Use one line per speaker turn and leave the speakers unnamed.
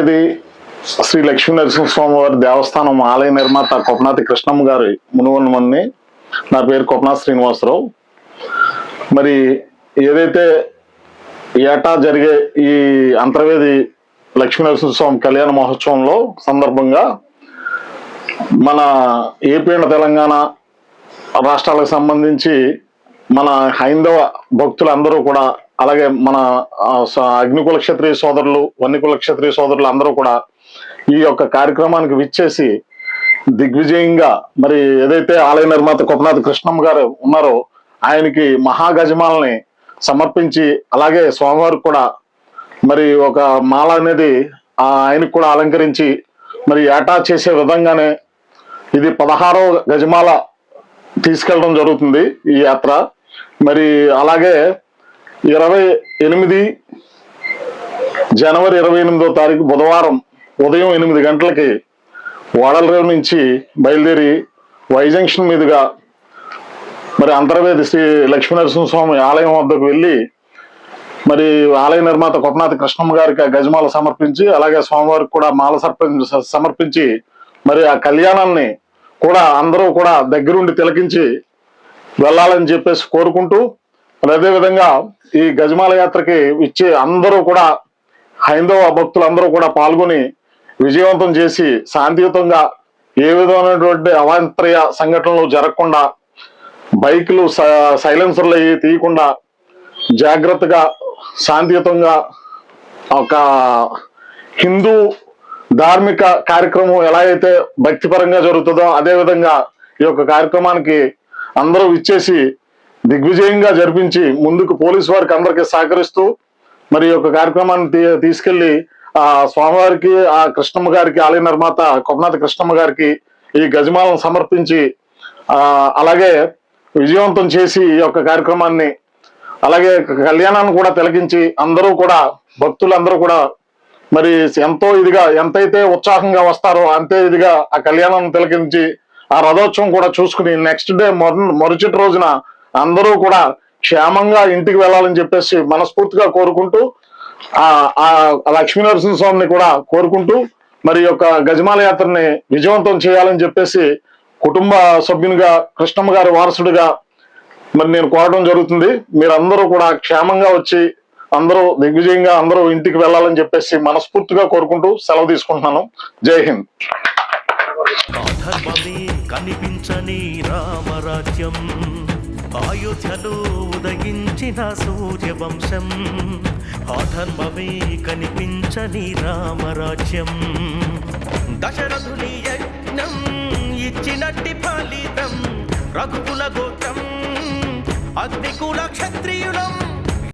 ఇది శ్రీ లక్ష్మీ నరసింహస్వామి వారి దేవస్థానం ఆలయ నిర్మాత కొపనాథి కృష్ణమ్మ గారి మునువన్నమని నా పేరు కొపనాథ్ శ్రీనివాసరావు. మరి ఏదైతే ఏటా జరిగే ఈ అంతర్వేది లక్ష్మీ నరసింహస్వామి కళ్యాణ మహోత్సవంలో సందర్భంగా మన ఏపీ అండ్ తెలంగాణ రాష్ట్రాలకు సంబంధించి మన హైందవ భక్తులందరూ కూడా అలాగే మన స- అగ్నికుల క్షత్రియ సోదరులు వన్నికుల క్షత్రియ సోదరులు అందరూ కూడా ఈ యొక్క కార్యక్రమానికి విచ్చేసి దిగ్విజయంగా మరి ఏదైతే ఆలయ నిర్మాత కొపనాథ్ కృష్ణమ్మ గారు ఉన్నారో ఆయనకి మహాగజమాలని సమర్పించి అలాగే స్వామివారికి కూడా మరి ఒక మాల అనేది ఆ ఆయనకు కూడా అలంకరించి మరి ఏటా చేసే విధంగానే ఇది పదహారో గజమాల తీసుకెళ్ళడం జరుగుతుంది ఈ యాత్ర. మరి అలాగే ఇరవై ఎనిమిది జనవరి ఇరవై ఎనిమిదో తారీఖు బుధవారం ఉదయం ఎనిమిది గంటలకి వాడలరేవు నుంచి బయలుదేరి వై జంక్షన్ మీదుగా మరి అంతర్వేది శ్రీ లక్ష్మీనరసింహస్వామి ఆలయం వద్దకు వెళ్ళి మరి ఆలయ నిర్మాత కొట్టనాథ కృష్ణమ్మ గారికి ఆ గజమాల సమర్పించి అలాగే స్వామివారికి కూడా మాల సమర్పించి మరి ఆ కళ్యాణాన్ని కూడా అందరూ కూడా దగ్గరుండి తిలకించి వెళ్ళాలని చెప్పేసి కోరుకుంటూ మరి అదేవిధంగా ఈ గజమాల యాత్రకి ఇచ్చే అందరూ కూడా హైందవ భక్తులందరూ కూడా పాల్గొని విజయవంతం చేసి శాంతియుతంగా ఏ విధమైనటువంటి అవాంతర్య సంఘటనలు జరగకుండా బైకులు సైలెన్సర్లు అవి తీయకుండా జాగ్రత్తగా శాంతియుతంగా ఒక హిందూ ధార్మిక కార్యక్రమం ఎలా అయితే భక్తిపరంగా జరుగుతుందో అదేవిధంగా ఈ యొక్క కార్యక్రమానికి అందరూ ఇచ్చేసి దిగ్విజయంగా జరిపించి ముందుకు పోలీసు వారికి అందరికీ సహకరిస్తూ మరి యొక్క కార్యక్రమాన్ని తీ- తీసుకెళ్ళి ఆ స్వామివారికి ఆ కృష్ణమ్మ గారికి ఆలయ నిర్మాత కొమనాథ కృష్ణమ్మ గారికి ఈ గజమాలను సమర్పించి ఆ అలాగే విజయవంతం చేసి ఈ యొక్క కార్యక్రమాన్ని అలాగే కళ్యాణాన్ని కూడా తిలకించి అందరూ కూడా భక్తులందరూ కూడా మరి ఎంతో ఇదిగా ఎంతైతే ఉత్సాహంగా వస్తారో అంతే ఇదిగా ఆ కళ్యాణం తిలకించి ఆ రథోత్సవం కూడా చూసుకుని నెక్స్ట్ డే మరుసటి రోజున అందరూ కూడా క్షేమంగా ఇంటికి వెళ్ళాలని చెప్పేసి మనస్ఫూర్తిగా కోరుకుంటూ ఆ లక్ష్మీనరసింహ స్వామిని కూడా కోరుకుంటూ మరి యొక్క గజమాల యాత్రని విజయవంతం చేయాలని చెప్పేసి కుటుంబ సభ్యునిగా కృష్ణమ్మ గారి వారసుడిగా మరి నేను కోరడం జరుగుతుంది. మీరందరూ కూడా క్షేమంగా వచ్చి అందరూ దిగ్విజయంగా అందరూ ఇంటికి వెళ్ళాలని చెప్పేసి మనస్ఫూర్తిగా కోరుకుంటూ సెలవు తీసుకుంటున్నాను. జై హింద్.
కనిపించని రామరాజ్యం. అయోధ్యలో ఉదయించిన సూర్యవంశం అధర్మమే కనిపించని రామరాజ్యం. దశరథుని యజ్ఞం ఇచ్చినట్టి ఫలితం రఘుకుల గోత్రం అగ్నికుల క్షత్రియులం